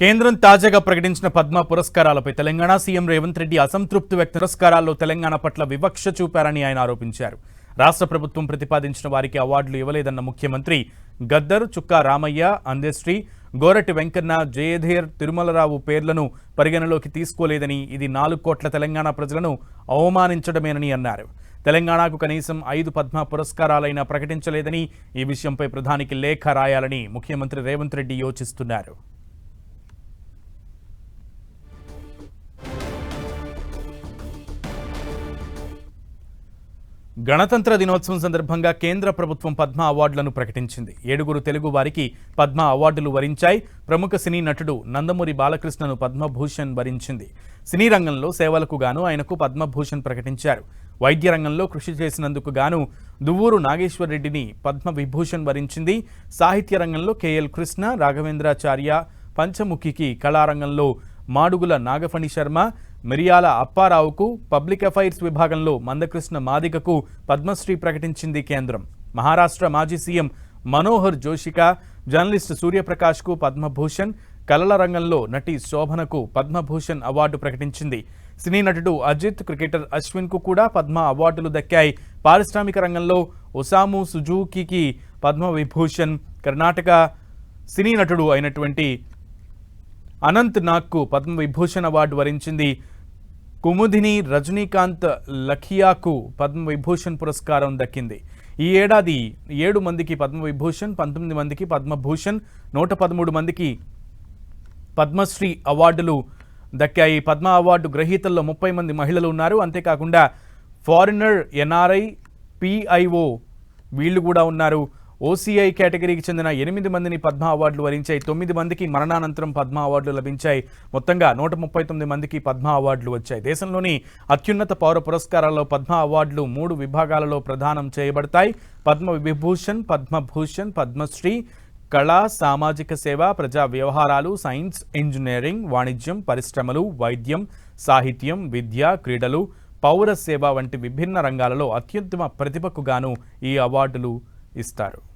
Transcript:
కేంద్రం తాజాగా ప్రకటించిన పద్మ పురస్కారాలపై తెలంగాణ సీఎం రేవంత్ రెడ్డి అసంతృప్తి వ్యక్త పురస్కారాల్లో తెలంగాణ పట్ల వివక్ష చూపారని ఆయన ఆరోపించారు. రాష్ట్ర ప్రభుత్వం ప్రతిపాదించిన వారికి అవార్డులు ఇవ్వలేదన్న ముఖ్యమంత్రి గద్దర్ చుక్కా రామయ్య అందశ్రీ గోరటి వెంకన్న జయధీర్ తిరుమలరావు పేర్లను పరిగణలోకి తీసుకోలేదని ఇది నాలుగు కోట్ల తెలంగాణ ప్రజలను అవమానించడమేనని అన్నారు. తెలంగాణకు కనీసం ఐదు పద్మ పురస్కారాలైనా ప్రకటించలేదని ఈ విషయంపై ప్రధానికి లేఖ రాయాలని ముఖ్యమంత్రి రేవంత్ రెడ్డి యోచిస్తున్నారు. గణతంత్ర దినోత్సవం సందర్భంగా కేంద్ర ప్రభుత్వం పద్మ అవార్డులను ప్రకటించింది. ఏడుగురు తెలుగు వారికి పద్మ అవార్డులు వరించాయి. ప్రముఖ సినీ నటుడు నందమూరి బాలకృష్ణను పద్మభూషణ్ వరించింది. సినీ రంగంలో సేవలకు గాను ఆయనకు పద్మభూషణ్ ప్రకటించారు. వైద్య రంగంలో కృషి చేసినందుకు గాను దువ్వూరు నాగేశ్వరరెడ్డిని పద్మ విభూషణ్ వరించింది. సాహిత్య రంగంలో కేఎల్ కృష్ణ రాఘవేంద్రాచార్య పంచముఖికి కళారంగంలో మాడుగుల నాగఫణి శర్మ మిరియాల అప్పారావుకు పబ్లిక్ అఫైర్స్ విభాగంలో మందకృష్ణ మాదిగకు పద్మశ్రీ ప్రకటించింది కేంద్రం. మహారాష్ట్ర మాజీ సీఎం మనోహర్ జోషిక జర్నలిస్ట్ సూర్యప్రకాష్కు పద్మభూషణ్ కళల రంగంలో నటి శోభనకు పద్మభూషణ్ అవార్డు ప్రకటించింది. సినీ నటుడు అజిత్ క్రికెటర్ అశ్విన్కు కూడా పద్మ అవార్డులు దక్కాయి. పారిశ్రామిక రంగంలో ఒసాము సుజూకీకి పద్మ విభూషణ్ కర్ణాటక సినీ నటుడు అయినటువంటి అనంత్ నాగ్కు పద్మ విభూషణ్ అవార్డు వరించింది. కుముదిని రజనీకాంత్ లఖియాకు పద్మ విభూషణ్ పురస్కారం దక్కింది. ఈ ఏడాది ఏడు మందికి పద్మ విభూషణ్ పంతొమ్మిది మందికి పద్మభూషణ్ నూట పదమూడు మందికి పద్మశ్రీ అవార్డులు దక్కాయి. పద్మ అవార్డు గ్రహీతల్లో ముప్పై మంది మహిళలు ఉన్నారు. అంతేకాకుండా ఫారినర్ ఎన్ఆర్ఐ పిఐఓ వీళ్ళు కూడా ఉన్నారు. ఓసీఐ కేటగిరీకి చెందిన ఎనిమిది మందిని పద్మ అవార్డులు వరించాయి. తొమ్మిది మందికి మరణానంతరం పద్మ అవార్డులు లభించాయి. మొత్తంగా నూట ముప్పై తొమ్మిది మందికి పద్మ అవార్డులు వచ్చాయి. దేశంలోని అత్యున్నత పౌర పురస్కారాల్లో పద్మ అవార్డులు మూడు విభాగాలలో ప్రదానం చేయబడతాయి. పద్మ విభూషణ్ పద్మభూషణ్ పద్మశ్రీ కళ సామాజిక సేవ ప్రజా వ్యవహారాలు సైన్స్ ఇంజనీరింగ్ వాణిజ్యం పరిశ్రమలు వైద్యం సాహిత్యం విద్య క్రీడలు పౌర సేవ వంటి విభిన్న రంగాలలో అత్యుత్తమ ప్రతిభకు గాను ఈ అవార్డులు ఇస్తారు.